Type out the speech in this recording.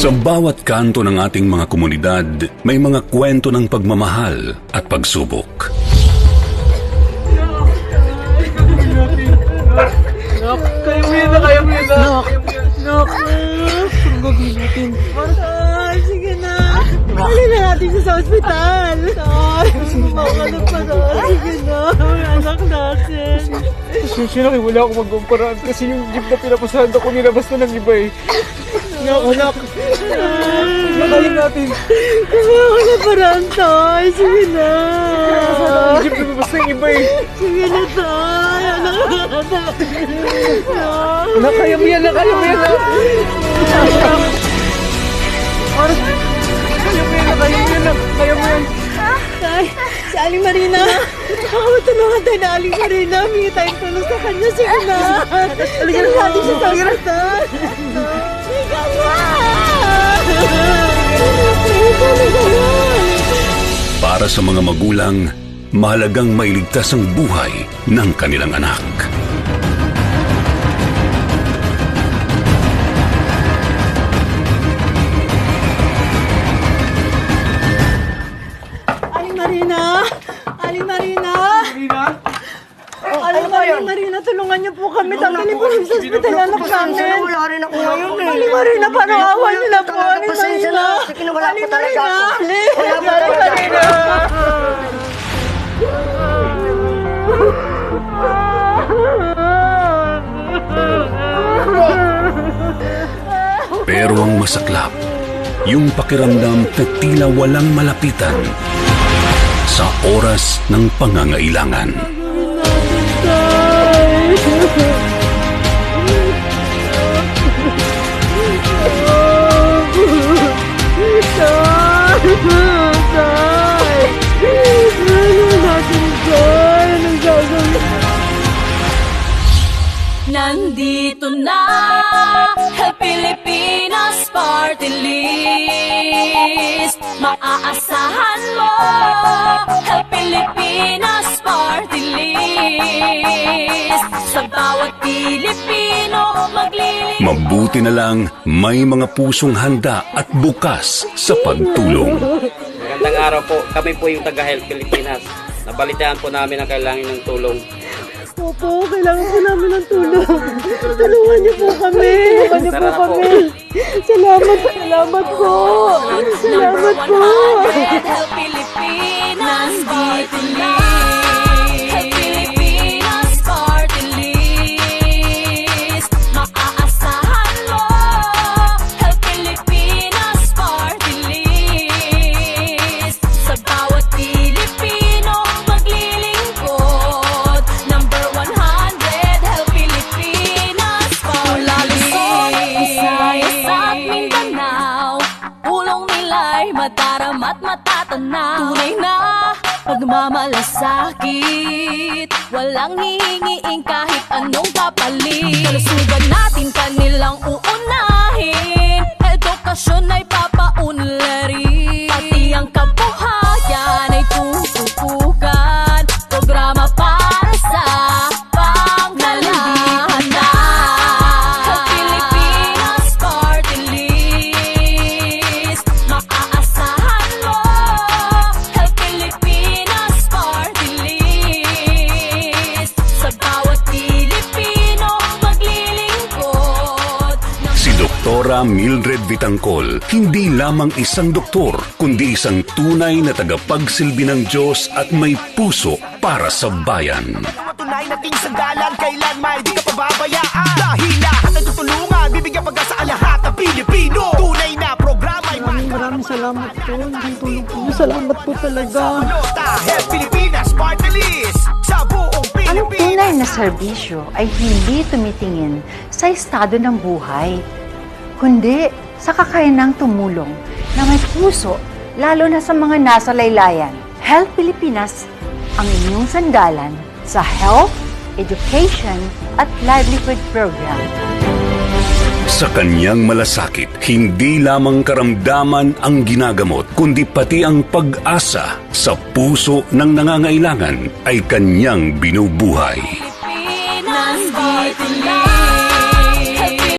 Sa bawat kanto ng ating mga komunidad, may mga kwento ng pagmamahal at pagsubok. Natin siya sa ospital. Tay, makalap pa na. Sige na. Anak natin. Na kayo, wala akong magkumparaan kasi yung jeep na pinapasahan ako nilabas na ng iba eh. Anak, anak. Nakayin natin. Makalap pa rin, Tay. Sige na. Yung jeep na lumabas na yung iba eh. Sige na, Tay. Anak natin. Anak, kaya mo yan, anak, kaya mo yan. anak. Matulungan tayo na Aling Marina. Humingi tayong tulong sa kanya. Sige na. Dali natin siya sa ospital. Sige na. Sige na. Para sa mga magulang, mahalagang mailigtas ang buhay ng kanilang anak. Marina! Marina? Aling Marina, Marina, tulungan niyo po kami. Tanggalin po kami sa ospital anak namin. Wala rin ako ngayon eh. Aling Marina, parang awa niyo na po. Talaga, Aling pasensya Marina! na. Sige na, wala po Aling talaga Marina! ako. Aling Wala po Aling talaga Marina! Pero ang masaklap, yung pakiramdam na tila walang malapitan sa oras ng pangangailangan. Nandito na Pilipinas Party List Maaasahan Mabuti na lang may mga pusong handa at bukas sa pagtulong. Magandang araw po. Kami po yung taga-Help Pilipinas. Nabalitaan po namin ang kailangan ng tulong. Opo, kailangan po namin ng tulong. Tulungan niyo po kami. Tulungan niyo po Tara na po. kami. Salamat, salamat po. Salamat po. Ang Pilipinas Party nila'y madarama at matatanaw Tunay na pagmamalasakit Walang hihingiin kahit anong kapalit Kalusugan natin kanilang uunahin. Edukasyon ay papaunlarin Doktora Mildred Vitangkol, hindi lamang isang doktor, kundi isang tunay na tagapagsilbi ng Diyos at may puso para sa bayan. Matunay nating sandalan, kailan may di ka pababayaan Dahil lahat ay tutulungan, bibigyan pag-asa ang lahat ng Pilipino Tunay na programa ay Maraming salamat po. Ang tulong po. Salamat po talaga. Help Pilipinas Party List Sa buong Ang Pilipinas tunay na serbisyo ay hindi tumitingin sa estado ng buhay, kundi sa kakayanang tumulong na may puso lalo na sa mga nasa laylayan. Health Pilipinas ang inyong sandalan sa health, education at livelihood program. Sa kanyang malasakit, hindi lamang karamdaman ang ginagamot, kundi pati ang pag-asa sa puso ng nangangailangan ay kanyang binubuhay.